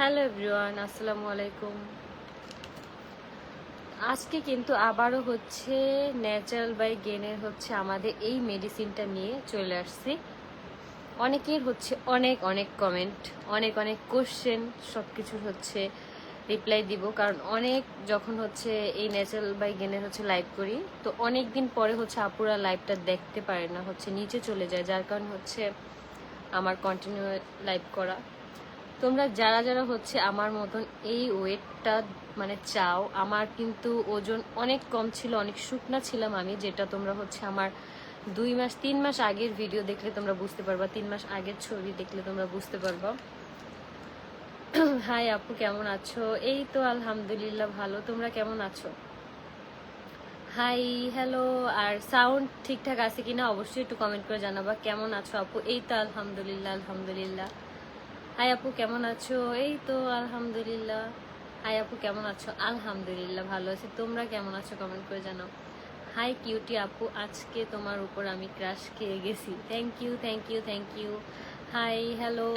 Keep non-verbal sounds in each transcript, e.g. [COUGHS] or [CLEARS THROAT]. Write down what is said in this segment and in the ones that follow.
Hello everyone, আসসালামু আলাইকুম। আজকে কিন্তু আবারও হচ্ছে ন্যাচারাল বাই গেনের হচ্ছে আমাদের এই মেডিসিনটা নিয়ে চলে আসছি। অনেকের হচ্ছে অনেক অনেক কমেন্ট অনেক অনেক কোশ্চেন সব কিছুর হচ্ছে রিপ্লাই দিব। কারণ অনেক যখন হচ্ছে এই ন্যাচারাল বাই গেনের হচ্ছে লাইভ করি, তো অনেক দিন পরে হচ্ছে আপুরা লাইভটা দেখতে পারে না, হচ্ছে নিচে চলে যায়, যার কারণ হচ্ছে আমার কন্টিনিউ লাইভ করা। তোমরা যারা যারা হচ্ছে আমার মতন এই ওয়েটটা মানে চাও, আমার কিন্তু ওজন অনেক কম ছিল, অনেক শুকনা ছিলাম আমি, যেটা তোমরা হচ্ছে আমার দুই মাস, তিন মাস আগের ভিডিও দেখলে তোমরা বুঝতে পারবা, তিন মাস আগের ছবি দেখলে তোমরা বুঝতে পারবা। হাই আপু, কেমন আছো? এই তো আলহামদুলিল্লাহ ভালো, তোমরা কেমন আছো? হাই, হ্যালো, আর সাউন্ড ঠিকঠাক আছে কিনা অবশ্যই একটু কমেন্ট করে জানাবা, কেমন আছো আপু? এই তো আলহামদুলিল্লাহ আলহামদুলিল্লাহ। হাই আপু, কেমন আছো? এই তো, আলহামদুলিল্লাহ। হাই আপু, কেমন আছো? আলহামদুলিল্লাহ, ভালো আছি। তোমরা কেমন আছো? কমেন্ট করে জানাও। হাই কিউটি আপু, আজকে তোমার উপর আমি ক্রাশ খেয়ে গেছি। Thank you thank you thank you hi hello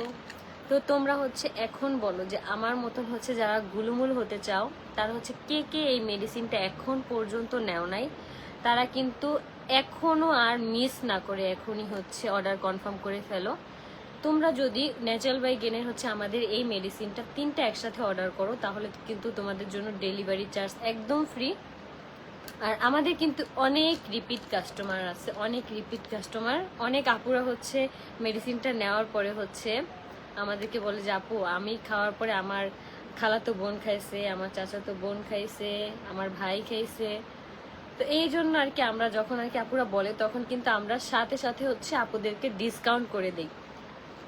তো তোমরা হচ্ছে এখন বলো যে, আমার মতন হচ্ছে যারা গুলুমুল হতে চাও, তারা হচ্ছে কে কে এই মেডিসিনটা এখন পর্যন্ত নেও নাই? তারা কিন্তু এখনও আর মিস না করে এখনই হচ্ছে অর্ডার কনফার্ম করে ফেলো। তোমরা যদি ন্যাচারাল বাই গেনের হচ্ছে আমাদের এই মেডিসিনটা তিনটা একসাথে অর্ডার করো, তাহলে কিন্তু তোমাদের জন্য ডেলিভারি চার্জ একদম ফ্রি আর আমাদের কিন্তু অনেক রিপিট কাস্টমার আছে, অনেক রিপিট কাস্টমার অনেক আপুরা হচ্ছে মেডিসিনটা নেওয়ার পরে হচ্ছে আমাদেরকে বলে যে, আপু, আমি খাওয়ার পরে আমার খালাতো বোন খাইছে, আমার চাচাতো বোন খাইছে, আমার ভাই খাইছে। তো এই জন্য আর কি আমরা যখন আর কি আপুরা বলে, তখন কিন্তু আমরা সাথে সাথে হচ্ছে আপুদেরকে ডিসকাউন্ট করে দিই।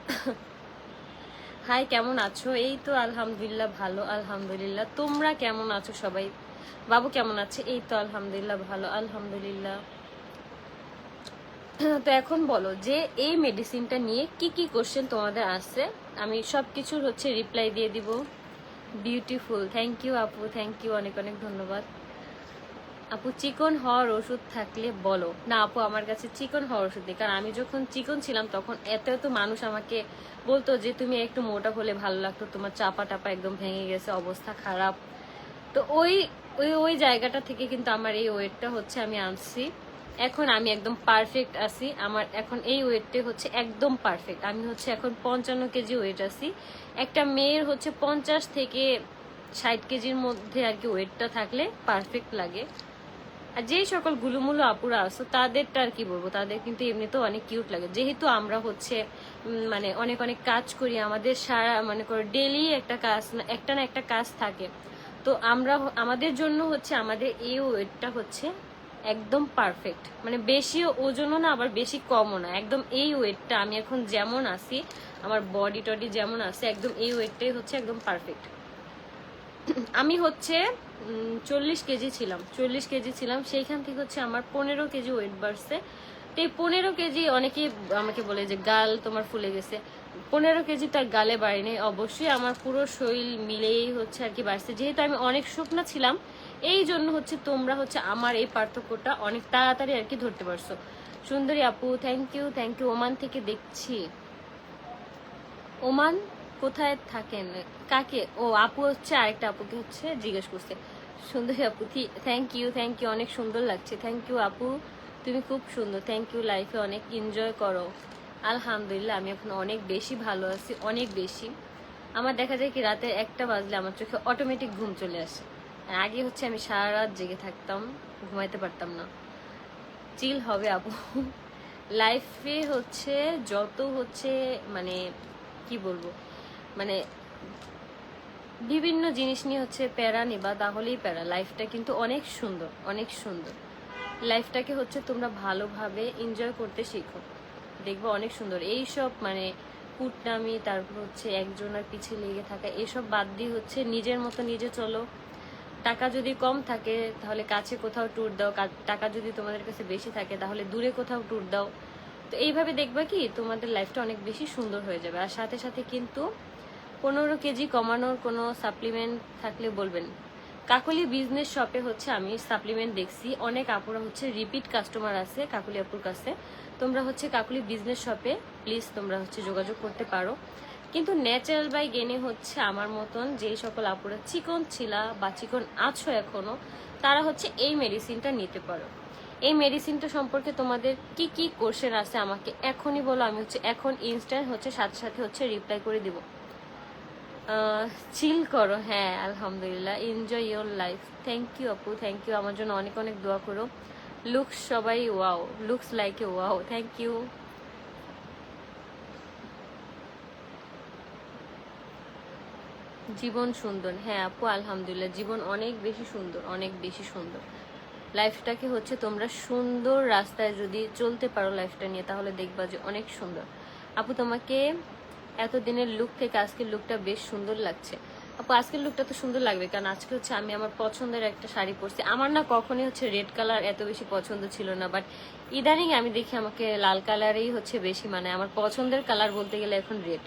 [LAUGHS] হাই, কেমন আছো? এই তো আলহামদুলিল্লাহ ভালো, আলহামদুলিল্লাহ। তোমরা কেমন আছো সবাই? বাবু কেমন আছে? এই তো আলহামদুলিল্লাহ ভালো, আলহামদুলিল্লাহ। [CLEARS THROAT] তো এখন বলো যে এই মেডিসিনটা নিয়ে কি কি কোশ্চেন তোমাদের আসছে? আমি সব কিছুর হচ্ছে রিপ্লাই দিয়ে দিব। বিউটিফুল থ্যাংক ইউ আপু থ্যাংক ইউ অনেক অনেক ধন্যবাদ। আপু, চিকন হওয়ার ওষুধ থাকলে বলো। না, আপু, আমার কাছে চিকন হওয়ার ওষুধ নেই, কারণ আমি যখন চিকন ছিলাম তখন এত এত মানুষ আমাকে বলতো যে, তুমি একটু মোটা হলে ভালো লাগতো, তোমার চাপা টাপা একদম ভেঙে গেছে, অবস্থা খারাপ। তো ওই ওই ওই জায়গাটা থেকে কিন্তু আমার এই ওয়েটটা হচ্ছে আমি আনছি। এখন আমি একদম পারফেক্ট আছি, আমার এখন এই ওয়েটটা হচ্ছে একদম পারফেক্ট আমি হচ্ছে এখন পঞ্চান্ন কেজি ওয়েট আছি। একটা মেয়ের হচ্ছে পঞ্চাশ থেকে ষাট কেজির মধ্যে আর কি ওয়েটটা থাকলে পারফেক্ট লাগে। আর যেই সকল গুলুমুলু আপুরা আসো তাদেরটা আর কি বলব? তাদের কিন্তু এমনিতেও অনেক কিউট লাগে। যেহেতু আমরা হচ্ছে মানে অনেক অনেক কাজ করি, আমাদের সারা মানে করে ডেলি একটা কাজ, একটা না একটা কাজ থাকে। তো আমরা আমাদের জন্য হচ্ছে, আমাদের এই ওয়েটটা হচ্ছে একদম পারফেক্ট মানে বেশি ওজনও না, আবার বেশি কমও না। একদম এই ওয়েটটা আমি এখন যেমন আছি, আমার বডি টডি যেমন আছে, একদম এই ওয়েটটাই হচ্ছে একদম পারফেক্ট আমি হচ্ছে চল্লিশ কেজি ছিলাম, চল্লিশ কেজি ছিলাম। সেইখান থেকে হচ্ছে আমার পনেরো কেজি ওয়েট বাড়ছে। তো এই পনেরো কেজি অনেকেই আমাকে বলে যে, গাল তোমার ফুলে গেছে। পনেরো কেজি তার গালে বাড়েনি। অবশ্যই আমার পুরো শরীর মিলেই হচ্ছে আর কি বাড়ছে। যেহেতু আমি অনেক শুকনা ছিলাম, এই জন্য হচ্ছে তোমরা হচ্ছে আমার এই পার্থক্যটা অনেক তাড়াতাড়ি আর কি ধরতে পারছ। সুন্দরী আপু thank you thank you Oman থেকে দেখছি। ওমান কোথায় থাকেন? কাকে? ও, আপু হচ্ছে আরেকটা আপুকে হচ্ছে জিজ্ঞেস করছে। সুন্দরী আপু। থ্যাংক ইউ থ্যাংক ইউ অনেক সুন্দর লাগছে। থ্যাংক ইউ আপু, তুমি খুব সুন্দর। থ্যাংক ইউ লাইফে অনেক এনজয় করো। আলহামদুলিল্লাহ, আমি এখন অনেক বেশি ভালো আছি, অনেক বেশি। আমার দেখা যায় কি, রাতে একটা বাজলে আমার চোখে অটোমেটিক ঘুম চলে আসে। আগে হচ্ছে আমি সারা রাত জেগে থাকতাম, ঘুমাইতে পারতাম না। চিল হবে আপু। লাইফে হচ্ছে, যত হচ্ছে মানে কি বলব? মানে বিভিন্ন জিনিস নিয়ে হচ্ছে প্যারা নিবা, তাহলেই প্যারা। লাইফটা কিন্তু অনেক সুন্দর অনেক সুন্দর। লাইফটাকে হচ্ছে তোমরা ভালোভাবে এনজয় করতে শিখো। দেখব অনেক সুন্দর। এই সব মানে কুটনামি, তারপর হচ্ছে একজনের পিছিয়ে লেগে থাকা, এসব বাদ দিয়ে হচ্ছে নিজের মতো নিজে চলো। টাকা যদি কম থাকে, তাহলে কাছে কোথাও ট্যুর দাও। টাকা যদি তোমাদের কাছে বেশি থাকে, তাহলে দূরে কোথাও ট্যুর দাও। তো এইভাবে দেখবা কি, তোমাদের লাইফটা অনেক বেশি সুন্দর হয়ে যাবে। আর সাথে সাথে কিন্তু পনেরো কেজি কমানোর কোনো সাপ্লিমেন্ট থাকলে বলবেন। কাকলি বিজনেস শপে হচ্ছে আমি সাপ্লিমেন্ট দেখছি। অনেক আপুরা হচ্ছে রিপিট কাস্টমার আছে কাকলি আপুর কাছে। তোমরা হচ্ছে কাকলি বিজনেস শপে প্লিজ তোমরা হচ্ছে যোগাযোগ করতে পারো। কিন্তু ন্যাচারাল বাই গেনে হচ্ছে আমার মতন যেই সকল আপুরা চিকন ছিলা বা চিকন আছো এখনও, তারা হচ্ছে এই মেডিসিনটা নিতে পারো। এই মেডিসিনটা সম্পর্কে তোমাদের কি কি কোশ্চেন আছে আমাকে এখনই বলো। আমি হচ্ছে এখন ইনস্ট্যান্ট হচ্ছে সাথে সাথে হচ্ছে রিপ্লাই করে দিব। চিল করো হ্যাঁ আলহামদুলিল্লাহ enjoy your life thank you আপু থ্যাংক ইউ আমার জন্য অনেক অনেক দোয়া করো। লুকস সবাই wow looks like a wow thank you জীবন সুন্দর হ্যাঁ আপু, আলহামদুলিল্লাহ, জীবন অনেক বেশি সুন্দর, অনেক বেশি সুন্দর। লাইফটাকে হচ্ছে তোমরা সুন্দর রাস্তায় যদি চলতে পারো লাইফটা নিয়ে, তাহলে দেখবা যে অনেক সুন্দর। আপু, তোমাকে এতদিনের লুক থেকে আজকের লুকটা বেশ সুন্দর লাগছে। আপু, আজকের লুকটা তো সুন্দর লাগবে, কারণ আজকে হচ্ছে আমি আমার পছন্দের একটা শাড়ি পরছি। আমার না কখনই হচ্ছে রেড কালার এত বেশি পছন্দ ছিল না বাট ইদানিং আমি দেখি আমাকে লাল কালারেই হচ্ছে বেশি মানে আমার পছন্দের কালার বলতে গেলে এখন রেড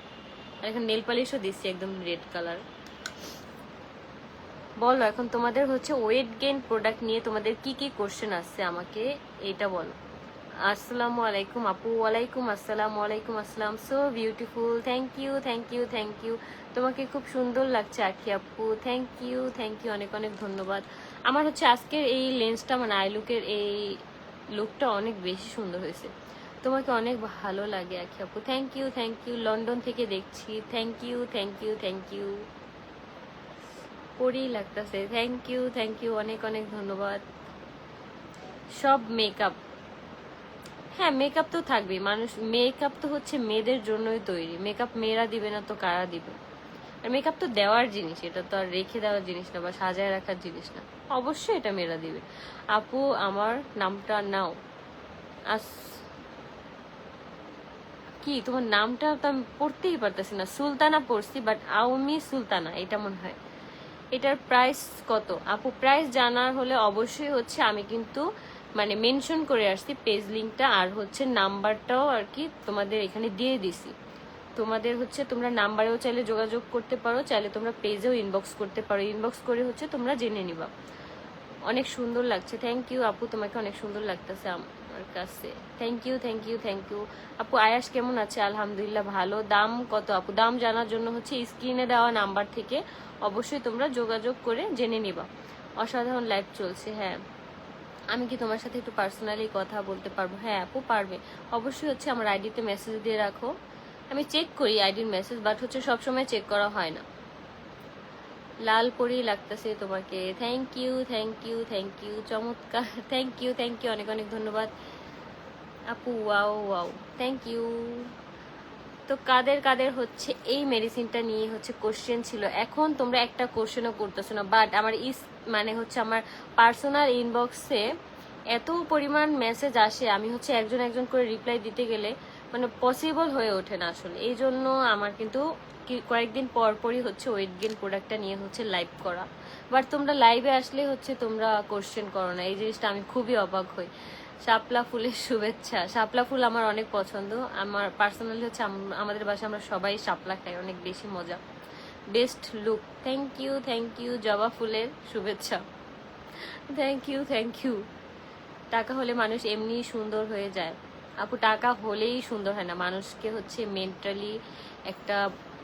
আর এখন নেল পালিশও দিচ্ছি একদম রেড কালার বলো, এখন তোমাদের হচ্ছে ওয়েট গেইন প্রোডাক্ট নিয়ে তোমাদের কি কি কোশ্চেন আসছে আমাকে এটা বলো। আসসালামু আলাইকুম আপু, ওয়ালাইকুম আসসালাম ওয়ালাইকুম আসসালাম। So beautiful thank you thank you thank you তোমাকে খুব সুন্দর লাগছে আখি আপু। থ্যাংক ইউ থ্যাংক ইউ অনেক অনেক ধন্যবাদ। আমার হচ্ছে আজকের এই লেন্সটা মানে আই লুকের এই লুকটা অনেক বেশি সুন্দর হয়েছে। তোমাকে অনেক ভালো লাগে আখি আপু। Thank you thank you London থেকে দেখছি। Thank you thank you thank you পরেই লাগতেছে। থ্যাংক ইউ থ্যাংক ইউ অনেক অনেক ধন্যবাদ। সব মেকআপ হ্যাঁ মেকআপ তো থাকবেই। মানুষ মেকআপ তো হচ্ছে মেয়েদের জন্যই তৈরি। মেকআপ মেয়েরা দিবে না তো কারা দিবে? আর মেকআপ তো দেওয়ার জিনিস, এটা তো আর রেখে দেওয়ার জিনিস না বা সাজায় রাখার জিনিস না। অবশ্যই এটা মেয়েরা দিবে। আপু, আমার নামটা নাও। আস, কি? তোমার নামটা তো আমি পড়তেই পারতেছি না। সুলতানা পড়ছি বাট আউমি সুলতানা, এটা মনে হয়। এটার প্রাইস কত? আপু প্রাইস জানার হলে অবশ্যই হচ্ছে আমি কিন্তু মানে মেনশন করে আসছি পেজ লিঙ্কটা আর হচ্ছে নাম্বারটাও আর কি তোমাদের এখানে দিয়ে দিছি। তোমাদের হচ্ছে তোমরা নাম্বারেও চাইলে যোগাযোগ করতে পারো, চাইলে তোমরা পেজেও ইনবক্স করতে পারো। ইনবক্স করে হচ্ছে তোমরা জেনে নিবা। অনেক সুন্দর লাগছে। থ্যাংক ইউ আপু, তোমাকে অনেক সুন্দর লাগতেছে আমার কাছে। Thank you thank you thank you আপু, আয়াস কেমন আছে? আলহামদুলিল্লাহ ভালো। দাম কত আপু? দাম জানার জন্য হচ্ছে স্ক্রিনে দেওয়া নাম্বার থেকে অবশ্যই তোমরা যোগাযোগ করে জেনে নিবা। অসাধারণ লাইভ চলছে হ্যাঁ। আমি কি তোমার সাথে একটু পার্সোনালি কথা বলতে পারব? হ্যাঁ আপু পারবে। অবশ্যই হচ্ছে আমার আইডিতে মেসেজ দিয়ে রাখো। আমি চেক করি আইডির মেসেজ বাট হচ্ছে সবসময় চেক করা হয় না। লাল পরেই লাগতেছে তোমাকে। Thank you thank you thank you চমৎকার। থ্যাংক ইউ থ্যাংক ইউ অনেক অনেক ধন্যবাদ। আপু ওয়াও ওয়াও থ্যাংক ইউ তো কাদের কাদের হচ্ছে এই মেডিসিনটা নিয়ে হচ্ছে কোশ্চেন ছিল। এখন তোমরা একটা কোশ্চেনও করতেছো না বাট আমার ইস মানে হচ্ছে আমার পার্সোনাল ইনবক্সে এত পরিমাণ মেসেজ আসে, আমি হচ্ছে একজন একজন করে রিপ্লাই দিতে গেলে মানে পসিবল হয়ে ওঠে না আসলে। এই জন্য আমার কিন্তু কয়েকদিন পর পরই হচ্ছে ওয়েট গেন প্রোডাক্টটা নিয়ে হচ্ছে লাইভ করা। বাট তোমরা লাইভে আসলে হচ্ছে তোমরা কোশ্চেন করো না, এই জিনিসটা আমি খুবই অবাক হই। শাপলা ফুলের শুভেচ্ছা। শাপলা ফুল আমার অনেক পছন্দ। আমার পার্সোনালি হচ্ছে আমাদের বাসায় আমরা সবাই শাপলা খাই, অনেক বেশি মজা। Best look thank you thank you জবা ফুলের শুভেচ্ছা। থ্যাংক ইউ থ্যাংক ইউ টাকা হলে মানুষ এমনি সুন্দর হয়ে যায়। আপু, টাকা হলেই সুন্দর হয় না। মানুষকে হচ্ছে মেন্টালি একটা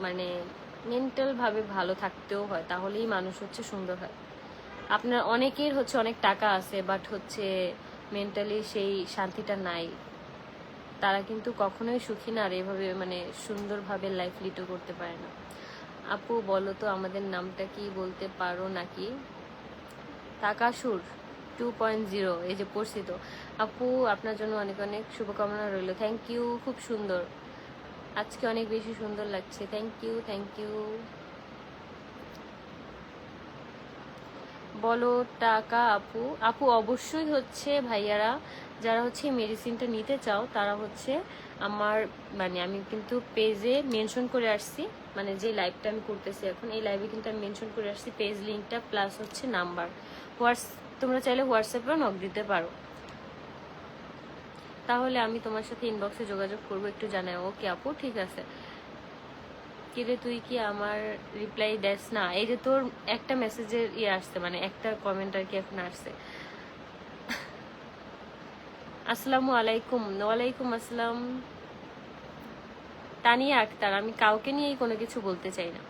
মানে মেন্টাল ভাবে ভালো থাকতেও হয়, তাহলেই মানুষ হচ্ছে সুন্দর হয়। আপনার অনেকের হচ্ছে অনেক টাকা আছে বাট হচ্ছে মেন্টালি সেই শান্তিটা নাই। তারা কিন্তু কখনোই সুখী না আর এভাবে মানে সুন্দরভাবে লাইফ লিডও করতে পারে না। আপু, বলো তো আমাদের নামটা কি বলতে পারো নাকি? তাকাসুর টু পয়েন্ট জিরো এই যে পড়ছি তো। আপু, আপনার জন্য অনেক অনেক শুভকামনা রইল। থ্যাংক ইউ খুব সুন্দর। আজকে অনেক বেশি সুন্দর লাগছে। থ্যাংক ইউ থ্যাংক ইউ বলো টাকা আপু। আপু অবশ্যই হচ্ছে ভাইয়ারা, যারা হচ্ছে মেডিসিনটা নিতে চাও, তারা হচ্ছে আমার মানে আমি কিন্তু পেজে মেনশন করে আসছি মানে যে লাইভটা আমি করতেছি এখন, এই লাইভে কিন্তু আমি মেনশন করে আসছি পেজ লিঙ্কটা প্লাস হচ্ছে নাম্বার হোয়াটস তোমরা চাইলে হোয়াটসঅ্যাপেও নক দিতে পারো। তাহলে আমি তোমার সাথে ইনবক্সে যোগাযোগ করব, একটু জানাই। ওকে আপু, ঠিক আছে। কিরে তুই কি আমার রিপ্লাই দেস না? এই যে তোর একটা মেসেজের ইয়ে আসছে মানে একটা কমেন্ট আর কি এখন আসছে। আসসালামু আলাইকুম। ওয়ালাইকুম আসসালাম। তানিয়া আক্তার, আমি কাউকে নিয়েই কোনো কিছু বলতে চাই না।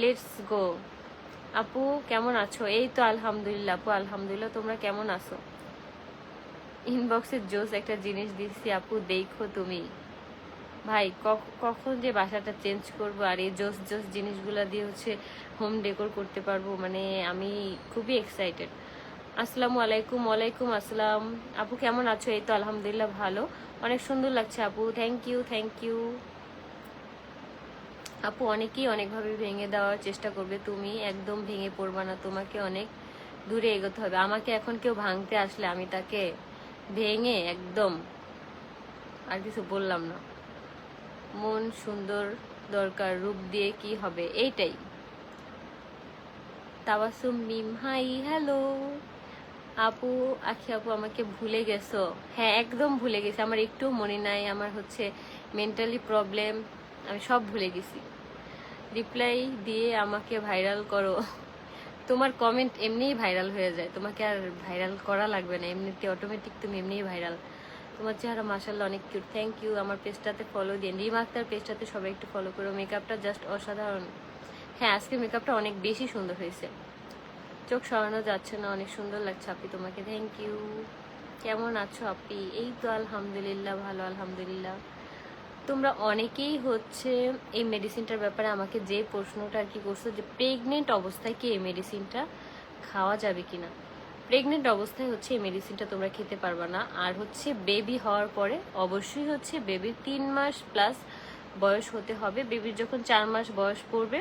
লেটস গো আপু, কেমন আছো? এই তো আলহামদুলিল্লাহ, আপু, আলহামদুলিল্লাহ, তোমরা কেমন আছো? ইনবক্সে জোস একটা জিনিস দিচ্ছি আপু, দেখো তুমি। ভাই, কখ- কখন যে বাসাটা চেঞ্জ করব আর এই জোস জোস জিনিসগুলো দিয়ে হচ্ছে হোম ডেকোর করতে পারব মানে আমি খুবই এক্সাইটেড আসসালামু আলাইকুম, ওয়ালাইকুম আসসালাম। আপু কেমন আছো? এই তো আলহামদুলিল্লাহ ভালো। অনেক সুন্দর লাগছে আপু। থ্যাংক ইউ থ্যাংক ইউ আপু অনেকেই অনেকভাবে ভেঙে দেওয়ার চেষ্টা করবে, তুমি একদম ভেঙে পড়বা না, তোমাকে অনেক দূরে এগোতে হবে। আমাকে এখন কেউ ভাঙতে আসলে আমি তাকে ভেঙে একদম আর কিছু বললাম না। মন সুন্দর দরকার, রূপ দিয়ে কি হবে? এইটাই। Tabassum Mim, hi, hello. আপু, আখি আপু, আমাকে ভুলে গেছো? হ্যাঁ একদম ভুলে গেছি। আমার একটু মনে নাই, আমার হচ্ছে মেন্টালি প্রবলেম আমি সব ভুলে গেছি। রিপ্লাই দিয়ে আমাকে ভাইরাল করো। তোমার কমেন্ট এমনিই ভাইরাল হয়ে যায়। তোমাকে আর ভাইরাল করা লাগবে না। এমনিতে অটোমেটিক তুমি এমনিই ভাইরাল তোমার চেহারা মাসাল্লাহ অনেক কিউট থ্যাংক ইউ আমার পেজটাতে ফলো দিন রিমা আক্তার পেজটাতে সবাই একটু ফলো করো। মেকআপটা জাস্ট অসাধারণ। হ্যাঁ আজকে মেকআপটা অনেক বেশি সুন্দর হয়েছে। চোখ সরানো যাচ্ছে না, অনেক সুন্দর লাগছে আপি তোমাকে। থ্যাংক ইউ কেমন আছো আপনি এই তো আলহামদুলিল্লাহ, ভালো আলহামদুলিল্লাহ। তোমরা অনেকেই হচ্ছে এই মেডিসিনটার ব্যাপারে আমাকে যে প্রশ্নটা আর কি করছ যে প্রেগনেন্ট অবস্থায় কি এই মেডিসিনটা খাওয়া যাবে কিনা? প্রেগনেন্ট অবস্থায় হচ্ছে এই মেডিসিনটা তোমরা খেতে পারবা না। আর হচ্ছে বেবি হওয়ার পরে অবশ্যই হচ্ছে বেবির তিন মাস প্লাস বয়স হতে হবে। বেবির যখন চার মাস বয়স পড়বে,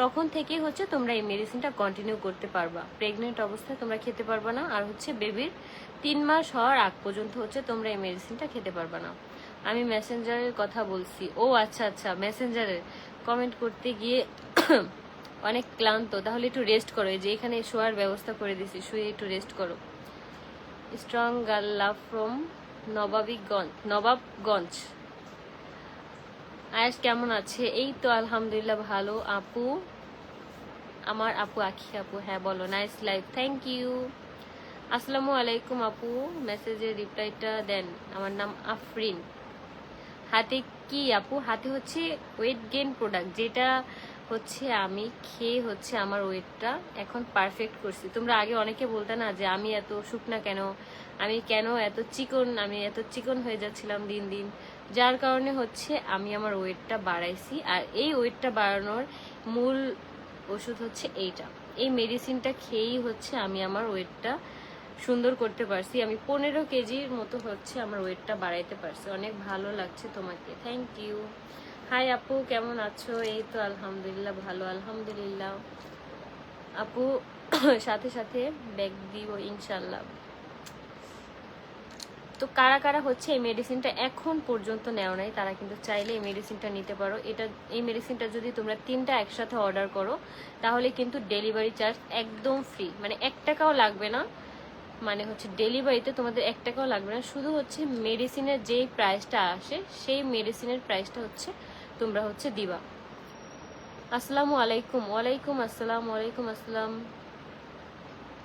তখন থেকেই হচ্ছে তোমরা এই মেডিসিনটা কন্টিনিউ করতে পারবা। প্রেগনেন্ট অবস্থায় তোমরা খেতে পারবা না, আর হচ্ছে বেবির তিন মাস হওয়ার আগ পর্যন্ত হচ্ছে তোমরা এই মেডিসিনটা খেতে পারবা না। আমি মেসেঞ্জারের কথা বলছি। ও আচ্ছা আচ্ছা মেসেঞ্জারের কমেন্ট করতে গিয়ে অনেক ক্লান্ত, তাহলে একটু রেস্ট করো। যে এখানে শোয়ার ব্যবস্থা করে দিছি, শুয়ে একটু রেস্ট করো। Strong girl love from Nawabiganj Nawabganj Ayas, কেমন আছে? এই তো আলহামদুলিল্লাহ ভালো। আপু? আমার আপু, আখি আপু হ্যাঁ বলো। নাইস লাইফ থ্যাংক ইউ আসসালামু আলাইকুম আপু। মেসেজের রিপ্লাইটা দেন। আমার নাম আফরিন। হাতে কি আপু? হাতে হচ্ছে ওয়েট গেইন প্রোডাক্ট যেটা হচ্ছে আমি, খেয়ে হচ্ছে আমার ওয়েটটা এখন পারফেক্ট করছি। তোমরা আগে অনেকে বলতে না যে আমি এত শুকনা কেন? আমি কেন এত চিকন? আমি এত চিকন হয়ে যাচ্ছিলাম দিন দিন। যার কারণে হচ্ছে আমি আমার ওয়েটটা বাড়াইছি আর এই ওয়েটটা বাড়ানোর মূল ওষুধ হচ্ছে এইটা। এই মেডিসিনটা খেয়েই হচ্ছে আমি আমার ওয়েটটা সুন্দর করতে পারছি। আমি পনেরো কেজির মতো হচ্ছে আমার ওয়েটটা বাড়াইতে পারছি। অনেক ভালো লাগছে তোমাকে। থ্যাংক ইউ হাই আপু, কেমন আছো? এই তো আলহামদুলিল্লাহ, ভালো, আলহামদুলিল্লাহ। আপু, সাথে সাথে ব্যাগ দিব ইনশাল্লাহ তো কারা কারা হচ্ছে এই মেডিসিনটা এখন পর্যন্ত নেও নাই, তারা কিন্তু চাইলে এই মেডিসিনটা নিতে পারো। এটা, এই মেডিসিনটা যদি তোমরা তিনটা একসাথে অর্ডার করো, তাহলে কিন্তু ডেলিভারি চার্জ একদম ফ্রি মানে এক টাকাও লাগবে না। মানে হচ্ছে ডেলিভারিতে তোমাদের এক টাকাও লাগবে না। শুধু হচ্ছে মেডিসিনের যেই প্রাইসটা আসে, সেই মেডিসিনের প্রাইসটা হচ্ছে তোমরা হচ্ছে দিবা। আসসালামু আলাইকুম। ওয়ালাইকুম আসসালাম ওয়ালাইকুম আসসালাম।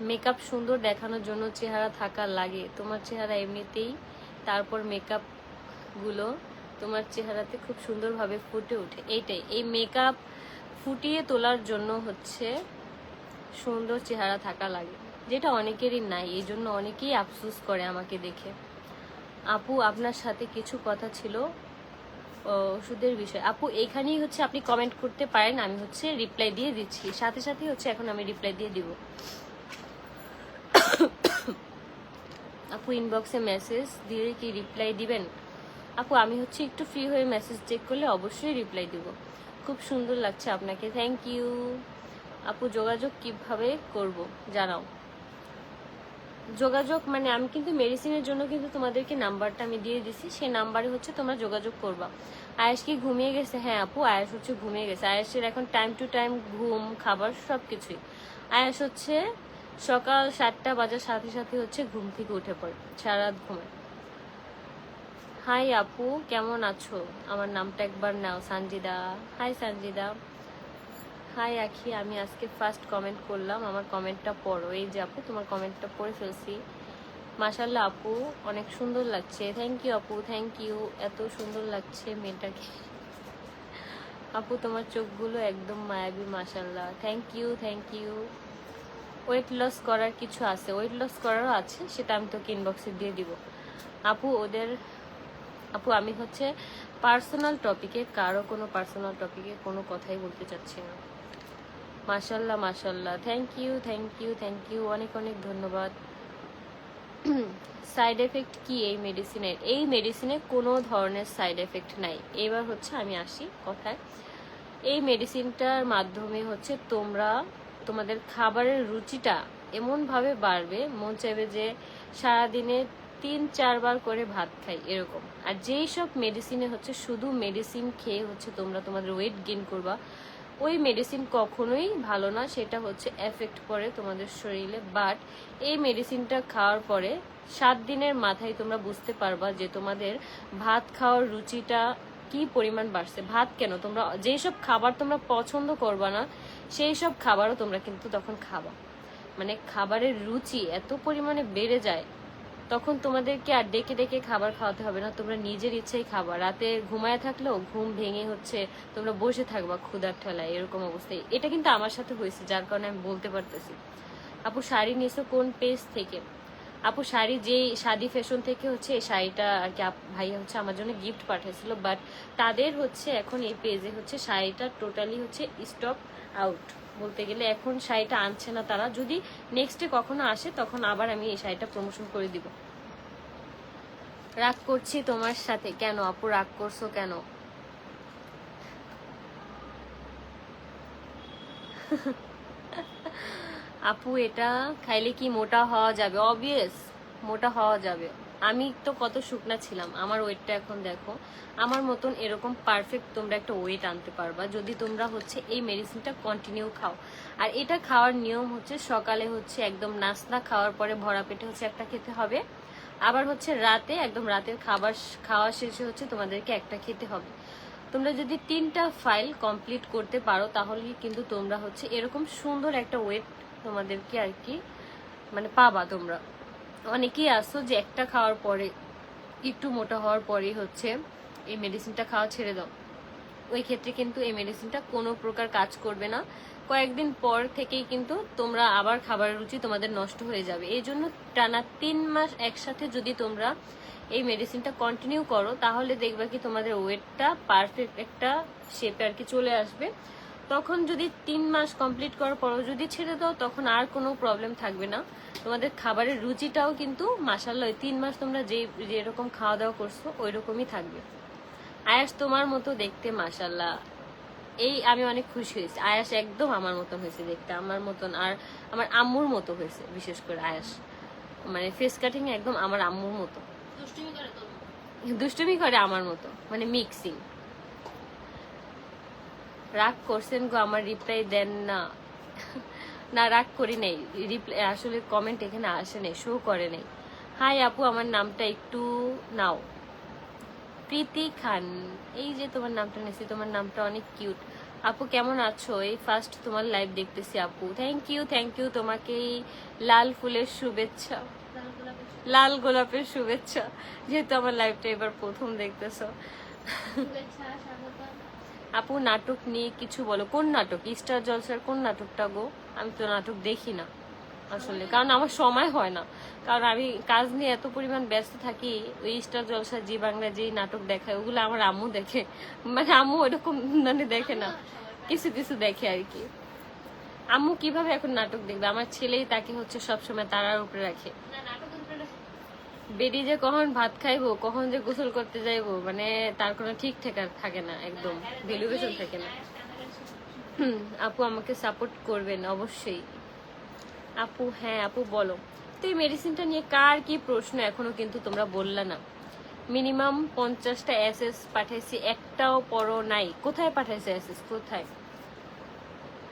মেকআপ সুন্দর দেখানোর জন্য চেহারা থাকা লাগে। তোমার চেহারা এমনিতেই, তারপর মেকআপগুলো তোমার চেহারাতে খুব সুন্দরভাবে ফুটে ওঠে। এইটাই, এই মেকআপ ফুটিয়ে তোলার জন্য হচ্ছে সুন্দর চেহারা থাকা লাগে। যেটা অনেকেরই নাই এই জন্য অনেকেই আফসোস করে আমাকে দেখে। আপু, আপনার সাথে কিছু কথা ছিল। ওষুধের বিষয়। আপু এখানেই হচ্ছে আপনি কমেন্ট করতে পারেন, আমি হচ্ছে রিপ্লাই দিয়ে দিচ্ছি। সাথে সাথে হচ্ছে এখন আমি রিপ্লাই দিয়ে দিব। আপু ইনবক্সে মেসেজ দিয়ে কি রিপ্লাই দিবেন? আপু, আমি হচ্ছে একটু ফ্রি হয়ে মেসেজ চেক করলে অবশ্যই রিপ্লাই দিব। খুব সুন্দর লাগছে আপনাকে। থ্যাংক ইউ আপু, যোগাযোগ কীভাবে করব? জানাও। যোগাযোগ মানে আমি কিন্তু মেডিসিনের জন্য কিন্তু তোমাদেরকে নাম্বারটা আমি দিয়ে দিছি। সেই নাম্বারে হচ্ছে তোমরা যোগাযোগ করবা। আয়েশ কি ঘুমিয়ে গেছে? হ্যাঁ আপু, আয়েশ হচ্ছে ঘুমিয়ে গেছে। আয়েশের এখন টাইম টু টাইম ঘুম, খাবার সব কিছুই আয়েশ হচ্ছে সকাল সাতটা বাজার সাথে সাথে হচ্ছে ঘুম থেকে উঠে পড়ে, সারা রাত ঘুমায় হাই আপু, কেমন আছো? আমার নামটা একবার নাও, সানজিদা। হাই সানজিদা। হাই আখি, আমি আজকে ফার্স্ট কমেন্ট করলাম, আমার কমেন্টটা পড়ো। এই যে আপু, তোমার কমেন্টটা পড়ে ফেলছি। মাশাল্লাহ আপু, অনেক সুন্দর লাগছে। থ্যাংক ইউ আপু থ্যাংক ইউ এত সুন্দর লাগছে মেয়েটাকে। আপু, তোমার চোখগুলো একদম মায়াবী মাশাল্লাহ thank you thank you weight loss করার কিছু আছে। ওয়েট লস করারও আছে, সেটা আমি তোকে ইনবক্সে দিয়ে দিব। আপু, ওদের, আপু, আমি হচ্ছে পার্সোনাল টপিকে কারও কোনো পার্সোনাল টপিকে কোনো কথাই বলতে চাচ্ছি না। মাশাল্লাহ মাশাল্লাহ। Thank you thank you thank you অনেক অনেক ধন্যবাদ। সাইড এফেক্ট কি এই মেডিসিনের এই মেডিসিনে কোনো ধরনের সাইড এফেক্ট নাই। এবার হচ্ছে আমি আসি কথায়। এই মেডিসিনটার মাধ্যমে হচ্ছে তোমরা, তোমাদের খাবারের রুচিটা এমনভাবে বাড়বে, মন চাইবে যে সারাদিনে তিন, চারবার করে ভাত খাই, এরকম। আর যেই সব মেডিসিনে হচ্ছে শুধু মেডিসিন খেয়ে হচ্ছে তোমরা তোমাদের ওয়েট গেইন করবা ওই মেডিসিন কখনোই ভালো না, সেটা হচ্ছে এফেক্ট পড়ে তোমাদের শরীরে। বাট এই মেডিসিনটা খাওয়ার পরে সাত দিনের মাথায় তোমরা বুঝতে পারবা যে তোমাদের ভাত খাওয়ার রুচিটা কি পরিমাণ বাড়ছে। ভাত কেন? তোমরা যেই সব খাবার তোমরা পছন্দ করবা না, সেই সব খাবারও তোমরা কিন্তু তখন খাবা। মানে খাবারের রুচি এত পরিমাণে বেড়ে যায় তখন তোমাদেরকে আর ডেকে ডেকে খাবার খাওয়াতে হবে না, তোমরা নিজের ইচ্ছেই খাবার রাতে ঘুমায় থাকলেও ঘুম ভেঙে হচ্ছে তোমরা বসে থাকবা ক্ষুদার ঠেলায়, এরকম অবস্থায়। এটা কিন্তু আমার সাথে হয়েছে, যার কারণে আমি বলতে পারতেছি। আপু, শাড়ি নিয়েছো কোন পেজ থেকে? আপু, শাড়ি যে শাদি ফ্যাশন থেকে হচ্ছে এই শাড়িটা আর কি ভাইয়া হচ্ছে আমার জন্য গিফট পাঠিয়েছিল বাট তাদের হচ্ছে এখন এই পেজে হচ্ছে শাড়িটা টোটালি হচ্ছে স্টক আউট বলতে গেলে এখন শাড়িটা আনছে না তারা। যদি নেক্সটে কখনো আসে, তখন আবার আমি এই শাড়িটা প্রমোশন করে দিব। রাগ করছি তোমার সাথে। কেন আপু, রাগ করছ কেন? আপু, এটা খাইলে কি মোটা হওয়া যাবে? অবভিয়াস মোটা হওয়া যাবে। আমি তো কত শুকনা ছিলাম, আমার ওয়েটটা এখন দেখো। আমার মতন এরকম পারফেক্ট তোমরা একটা ওয়েট আনতে পারবা, যদি তোমরা হচ্ছে এই মেডিসিনটা কন্টিনিউ খাও। আর এটা খাওয়ার নিয়ম হচ্ছে সকালে হচ্ছে একদম নাস্তা খাওয়ার পরে ভরা পেটে হচ্ছে একটা খেতে হবে। আবার হচ্ছে রাতে, একদম রাতের খাবার খাওয়া শেষে হচ্ছে তোমাদেরকে একটা খেতে হবে। তোমরা যদি তিনটা ফাইল কমপ্লিট করতে পারো, তাহলে কিন্তু তোমরা হচ্ছে এরকম সুন্দর একটা ওয়েট তোমাদেরকে আর কি মানে পাবা তোমরা। অনেকেই আসো যে একটা খাওয়ার পরে, একটু মোটা হওয়ার পরেই হচ্ছে এই মেডিসিনটা খাওয়া ছেড়ে দাও। ওই ক্ষেত্রে কিন্তু এই মেডিসিনটা কোনো প্রকার কাজ করবে না। কয়েকদিন পর থেকেই কিন্তু তোমরা আবার খাবারের রুচি তোমাদের নষ্ট হয়ে যাবে। এই জন্য টানা তিন মাস একসাথে যদি তোমরা এই মেডিসিনটা কন্টিনিউ করো, তাহলে দেখবে কি তোমাদের ওয়েটটা পারফেক্ট একটা শেপে আর কি চলে আসবে। তখন যদি তিন মাস কমপ্লিট করার পরও যদি ছেড়ে দাও তখন আর কোনো প্রবলেম থাকবে না। তোমাদের খাবারের রুচিটাও কিন্তু মাসাল্লাহ ওই তিন মাস তোমরা যে যেরকম খাওয়া দাওয়া করছ ওই রকমই থাকবে। আয়াস তোমার মতো দেখতে মাসাল্লাহ এই আমি অনেক খুশি হয়েছি। আয়াস একদম আমার মতন হয়েছে দেখতে। আমার মতন আর আমার আম্মুর মতো হয়েছে বিশেষ করে আয়াস মানে ফেস কাটিং একদম আমার আম্মুর মতো। দুষ্টুমি করে আমার মতো। মানে মিক্সিং রাগ করছেন গো, আমার রিপ্লাই দেন না। না, রাগ করি নাই। রিপ্লাই আসলে কমেন্ট এখানে আসে নাই শো করে নাই। হাই আপু, আমার নামটা একটু নাও। প্রীতি খান, এই যে তোমার নামটা নিয়েছি, তোমার নামটা অনেক কিউট আপু, কেমন আছো? এই ফার্স্ট তোমার লাইভ দেখতেছি আপু। থ্যাংক ইউ থ্যাংক ইউ তোমাকে এই লাল ফুলের শুভেচ্ছা। লাল গোলাপের শুভেচ্ছা, যেহেতু আমার লাইভটা এবার প্রথম দেখতেছো। আপু নাটক নিয়ে কিছু বলো। কোন নাটক? স্টার জলসার কোন নাটকটা গো? আমি তো নাটক দেখি না আসলে। কারণ আমার সময় হয় না। কারণ আমি কাজ নিয়ে এত পরিমাণ ব্যস্ত থাকি, ওই স্টার জলসা জি বাংলা যেই নাটক দেখায়, ওগুলো আমার আম্মু দেখে। মানে আম্মু ওরকম মানে দেখে না। কিছু কিছু দেখে আর কি। আম্মু কীভাবে এখন নাটক দেখবে? আমার ছেলেই তাকে হচ্ছে সবসময় তারার উপরে রাখে। বেরিয়ে যে কখন ভাত খাইবো, কখন যে গোসল করতে যাইবো মানে তার কোনো ঠিক ঠেকার থাকে না, একদম। ভ্যালুয়েশন থাকে না। আপু আমাকে সাপোর্ট করবেন, অবশ্যই। আপু হ্যাঁ আপু বলো। তো এই মেডিসিনটা নিয়ে কার কি প্রশ্ন, এখনও কিন্তু তোমরা বললা না। মিনিমাম পঞ্চাশটা এসএস পাঠাইছি, একটাও পরও নাই। কোথায় পাঠাইছে এসএস কোথায়?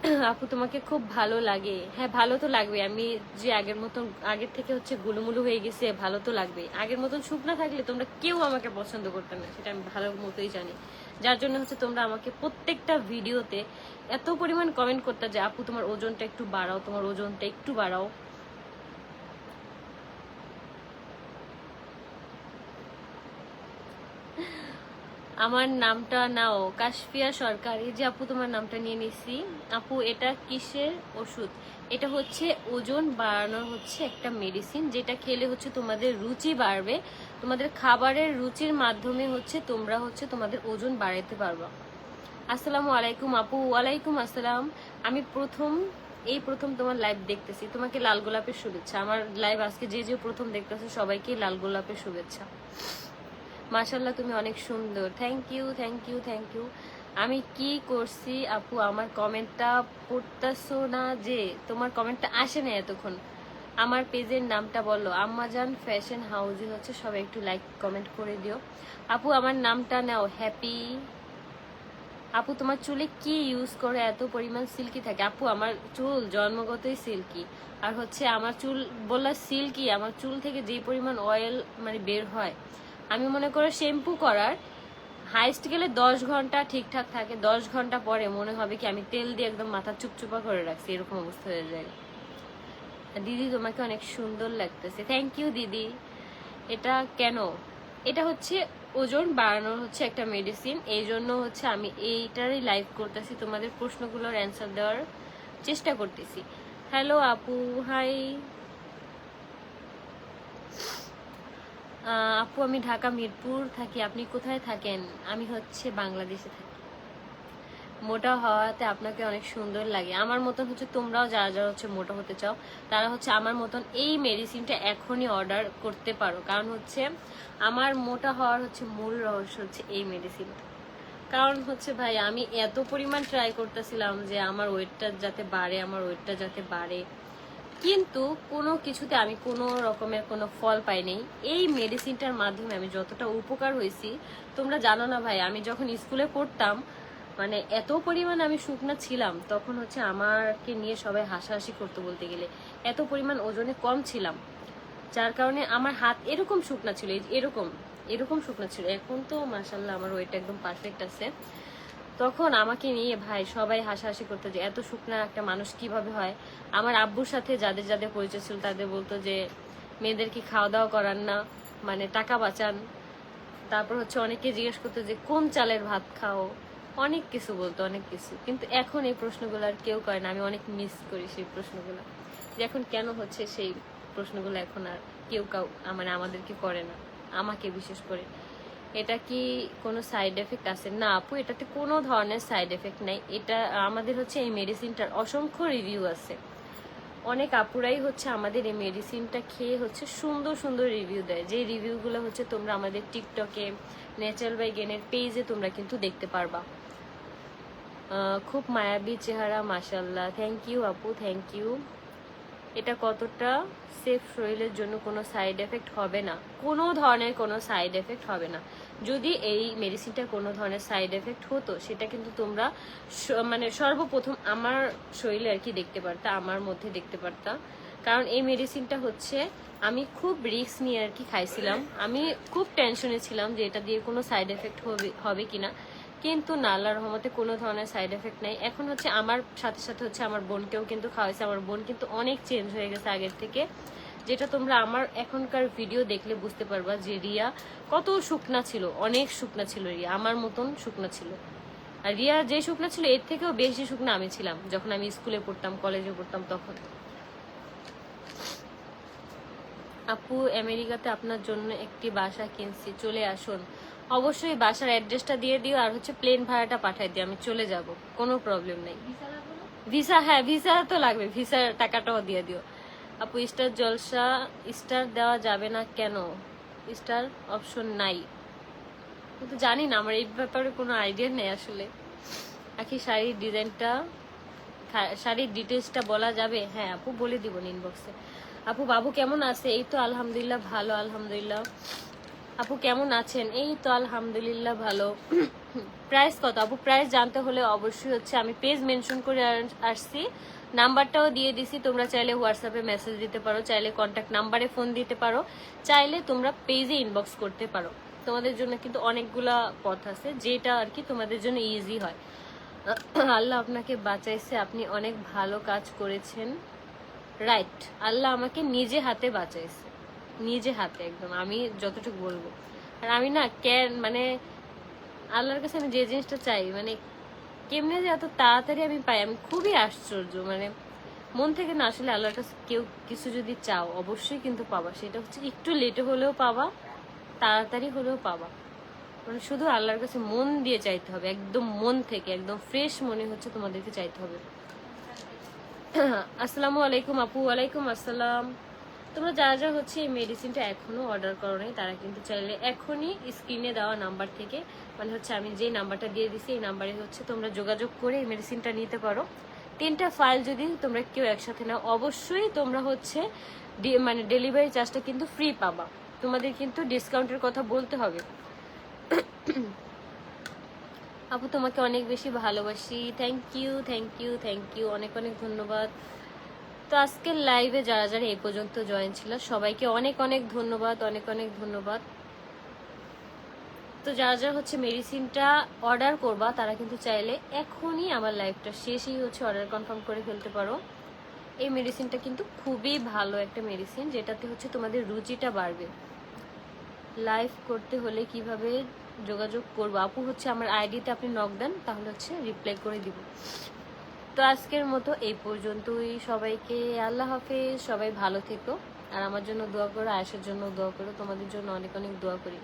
আপু, তোমাকে খুব ভালো লাগে। হ্যাঁ ভালো তো লাগবে। আমি যে আগের মতন, আগের থেকে হচ্ছে গুলুমুলু হয়ে গেছে, ভালো তো লাগবে আগের মতন শুকনা থাকলে তোমরা কেউ আমাকে পছন্দ করতে না, সেটা আমি ভালো মতোই জানি। যার জন্য হচ্ছে তোমরা আমাকে প্রত্যেকটা ভিডিওতে এত পরিমাণ কমেন্ট করতে যে, আপু, তোমার ওজনটা একটু বাড়াও, তোমার ওজনটা একটু বাড়াও। আমার নামটা নাও, কাশফিয়া সরকার। এই যে আপু, তোমার নামটা নিয়ে নিছি। আপু, এটা কিসের ওষুধ? এটা হচ্ছে ওজন বাড়ানোর হচ্ছে একটা মেডিসিন যেটা খেলে হচ্ছে তোমাদের রুচি বাড়বে। তোমাদের খাবারের রুচির মাধ্যমে হচ্ছে তোমরা হচ্ছে তোমাদের ওজন বাড়াইতে পারবা। আসসালামু আলাইকুম আপু। ওয়ালাইকুম আসসালাম। আমি প্রথম, এই প্রথম তোমার লাইভ দেখতেছি। তোমাকে লাল গোলাপের শুভেচ্ছা। আমার লাইভ আজকে যে যে প্রথম দেখতেছে সবাইকে লাল গোলাপের শুভেচ্ছা। মাশাল্লাহ তুমি অনেক সুন্দর। Thank you thank you thank you আমি কি করছি আপু, আমার কমেন্টটা পড়তেছো না যে? তোমার কমেন্টটা আসে না এতক্ষণ। আমার পেজের নামটা বলো, আম্মাজান ফ্যাশন হাউসে হচ্ছে, সবাই একটু লাইক, কমেন্ট করে দিও। আপু, আমার নামটা নাও, হ্যাপি। আপু, তোমার চুলে কি ইউজ করে? এত পরিমাণ সিল্কি থাকে। আপু, আমার চুল জন্মগতই সিল্কি। আর হচ্ছে, আমার চুল বললা সিল্কি, আমার চুল থেকে যে পরিমাণ অয়েল মানে বের হয় আমি মনে করো শ্যাম্পু করার, হাইস্ট গেলে দশ ঘণ্টা ঠিকঠাক থাকে, দশ ঘণ্টা পরে মনে হবে কি আমি তেল দিয়ে একদম মাথা চুপচুপা করে রাখছি, এরকম অবস্থা হয়ে যায়। দিদি তোমাকে অনেক সুন্দর লাগতেছে। থ্যাংক ইউ দিদি। এটা কেন? এটা হচ্ছে ওজন বাড়ানোর হচ্ছে একটা মেডিসিন এই জন্য হচ্ছে আমি এইটারই লাইভ করতেছি, তোমাদের প্রশ্নগুলোর অ্যান্সার দেওয়ার চেষ্টা করতেছি। হ্যালো আপু হাই আপু, আমি ঢাকা, মিরপুর থাকি। আপনি কোথায় থাকেন? আমি হচ্ছে বাংলাদেশে থাকি। মোটা হওয়াতে আপনাকে অনেক সুন্দর লাগে। আমার মতন হচ্ছে তোমরাও যারা যারা হচ্ছে মোটা হতে চাও, তারা হচ্ছে আমার মতন এই মেডিসিনটা এখনই অর্ডার করতে পারো। কারণ হচ্ছে আমার মোটা হওয়ার হচ্ছে মূল রহস্য হচ্ছে এই মেডিসিনটা কারণ হচ্ছে ভাই, আমি এত পরিমাণ ট্রাই করতেছিলাম যে আমার ওয়েটটা যাতে বাড়ে, আমার ওয়েটটা যাতে বাড়ে। কিন্তু কোনো কিছুতে আমি কোনো রকমের কোনো ফল পাইনি। এই মেডিসিনটার মাধ্যমে আমি যতটা উপকার হয়েছি, তোমরা জানো না ভাই, আমি যখন স্কুলে পড়তাম মানে এত পরিমাণ আমি শুকনা ছিলাম, তখন হচ্ছে আমাকে নিয়ে সবাই হাসাহাসি করতে বলতে গেলে। এত পরিমাণ ওজনে কম ছিলাম, যার কারণে আমার হাত এরকম শুকনা ছিল, এরকম এরকম শুকনা ছিল। এখন তো মাসাল্লাহ আমার ওয়েট একদম পারফেক্ট আছে। তখন আমাকে নিয়ে, ভাই, সবাই হাসাহাসি করতো যে এত শুকনা একটা মানুষ কীভাবে হয়? আমার আব্বুর সাথে যাদের যাদের পরিচয় ছিল তাদের বলতো যে, মেয়েদেরকে খাওয়া দাওয়া করান না মানে টাকা বাঁচান। তারপর হচ্ছে অনেকে জিজ্ঞেস করতো যে, কোন চালের ভাত খাও? অনেক কিছু বলতো, অনেক কিছু। কিন্তু এখন এই প্রশ্নগুলো আর কেউ করে না। আমি অনেক মিস করি সেই প্রশ্নগুলো। যে এখন কেন হচ্ছে সেই প্রশ্নগুলো এখন আর কেউ কাউ মানে আমাদেরকে করে না, আমাকে বিশেষ করে। এটা কি কোনো সাইড এফেক্ট আছে? না, আপু, এটাতে কোনো ধরনের সাইড এফেক্ট নাই। এটা আমাদের হচ্ছে এই মেডিসিনটার অসংখ্য রিভিউ আছে। অনেক আপুরাই হচ্ছে আমাদের এই মেডিসিনটা খেয়ে হচ্ছে সুন্দর সুন্দর রিভিউ দেয়। যে রিভিউগুলো হচ্ছে তোমরা আমাদের টিকটকে ন্যাচারাল বাই গেনের পেজে তোমরা কিন্তু দেখতে পারবা। খুব মায়াবী চেহারা মাসাল্লাহ থ্যাংক ইউ আপু থ্যাংক ইউ এটা কতটা সেফ শরীরের জন্য কোনো সাইড এফেক্ট হবে না। কোনো ধরনের কোনো সাইড এফেক্ট হবে না। যদি এই মেডিসিনটা কোনো ধরনের সাইড এফেক্ট হতো, সেটা কিন্তু তোমরা মানে সর্বপ্রথম আমার শরীরে আর কি দেখতে পারতা, আমার মধ্যে দেখতে পারতা। কারণ এই মেডিসিনটা হচ্ছে, আমি খুব রিস্ক নিয়ে আর কি খাইছিলাম। আমি খুব টেনশনে ছিলাম যে এটা দিয়ে কোনো সাইড এফেক্ট হবে হবে কিনা। কিন্তু না আল্লাহর রহমতে কোনো ধরনের সাইড এফেক্ট নাই। এখন হচ্ছে আমার সাথে সাথে হচ্ছে আমার বোনকেও কিন্তু খাওয়াইছে। আমার বোন কিন্তু অনেক চেঞ্জ হয়ে গেছে আগের থেকে। যেটা তোমরা আমার এখনকার ভিডিও দেখলে বুঝতে পারবা যে রিয়া কত শুকনা ছিল, অনেক শুকনা ছিল রিয়া। আমার মতন শুকনা ছিল। আর রিয়া যে শুকনা ছিল, এর থেকেও বেশি শুকনা আমি ছিলাম, যখন আমি স্কুলে পড়তাম কলেজে পড়তাম তখন। আপু, আমেরিকাতে আপনার জন্য একটি বাসা কিনছি। চলে আসুন। অবশ্যই বাসার অ্যাড্রেসটা দিয়ে দিও আর হচ্ছে প্লেন ভাড়াটা পাঠাই দিও আমি চলে যাব কোনো প্রবলেম নেই। ভিসা হ্যাঁ ভিসা তো লাগবে ভিসার টাকাটাও দিয়ে দিও। আপু স্টার জলসা স্টার দেওয়া যাবে না কেন? স্টার অপশন নাই। কিন্তু জানি না আমার এই ব্যাপারে কোনো আইডিয়া নেই আসলে। আখি শাড়ির ডিজাইনটা শাড়ির ডিটেলসটা বলা যাবে? হ্যাঁ আপু বলে দিব ইনবক্সে আপু বাবু কেমন আছে? এই তো আলহামদুলিল্লাহ ভালো আলহামদুলিল্লাহ। আপু কেমন আছেন? এই তো আলহামদুলিল্লাহ ভালো। প্রাইস কত? আপু প্রাইস জানতে হলে অবশ্যই হচ্ছে আমি পেজ মেনশন করে আসছি। নাম্বারটাও দিয়ে দিছি, তোমরা চাইলে হোয়াটসঅ্যাপে মেসেজ দিতে পারো, চাইলে কন্ট্যাক্ট নাম্বারে ফোন দিতে পারো, চাইলে তোমরা পেজে ইনবক্স করতে পারো। তোমাদের জন্য কিন্তু অনেকগুলা পথ আছে, যেটা আর কি তোমাদের জন্য ইজি হয়। আল্লাহ আপনাকে বাঁচাইছে, আপনি অনেক ভালো কাজ করেছেন। রাইট আল্লাহ আমাকে নিজে হাতে বাঁচাইছে। নিজে হাতে একদম, আমি যতটুকু বলব। আর আমি না কেন মানে আল্লাহর কাছে আমি যে জিনিসটা চাই মানে কেমনে যে এত তাড়াতাড়ি আমি পাই, আমি খুবই আশ্চর্য মানে মন থেকে না আসলে আল্লাহর কাছে কেউ কিছু যদি চাও, অবশ্যই কিন্তু পাবা। সেটা হচ্ছে একটু লেটে হলেও পাবা, তাড়াতাড়ি হলেও পাবা। মানে শুধু আল্লাহর কাছে মন দিয়ে চাইতে হবে, একদম মন থেকে, একদম ফ্রেশ মনে হচ্ছে তোমাদেরকে চাইতে হবে। [COUGHS] আসসালামু আলাইকুম আপু, ওয়ালাইকুম আসসালাম। তোমরা যারা যারা হচ্ছে এই মেডিসিনটা এখনও অর্ডার করো নাই তারা কিন্তু চাইলে এখনই স্ক্রিনে দেওয়া নাম্বার থেকে মানে হচ্ছে আমি যে নাম্বারটা দিয়ে দিছি, এই নাম্বারে হচ্ছে তোমরা যোগাযোগ করে এই মেডিসিনটা নিতে পারো। তিনটা ফাইল যদি তোমরা কেউ একসাথে নাও, অবশ্যই তোমরা হচ্ছে মানে ডেলিভারি চার্জটা কিন্তু ফ্রি পাবা। তোমাদের কিন্তু ডিসকাউন্টের কথা বলতে হবে। আপু, তোমাকে অনেক বেশি ভালোবাসি। Thank you thank you thank you অনেক অনেক ধন্যবাদ। তো আজকের লাইভে যারা যারা এই পর্যন্ত জয়েন ছিল, সবাইকে অনেক অনেক ধন্যবাদ, অনেক অনেক ধন্যবাদ। তো যারা যারা হচ্ছে মেডিসিনটা অর্ডার করবা, তারা কিন্তু চাইলে এখনই আমার লাইভটা শেষই হচ্ছে অর্ডার কনফার্ম করে ফেলতে পারো। এই মেডিসিনটা কিন্তু খুবই ভালো একটা মেডিসিন যেটাতে হচ্ছে তোমাদের রুচিটা বাড়বে। লাইভ করতে হলে কীভাবে যোগাযোগ করব? আপু হচ্ছে আমার আইডিতে আপনি নক দেন, তাহলে হচ্ছে রিপ্লাই করে দিব। তো আজকের মতো এই পর্যন্তই। সবাইকে আল্লাহ হাফেজ, সবাই ভালো থেকো। আর আমার জন্য দোয়া করো, আয়েশের জন্য দোয়া করো। তোমাদের জন্য অনেক অনেক দোয়া করি।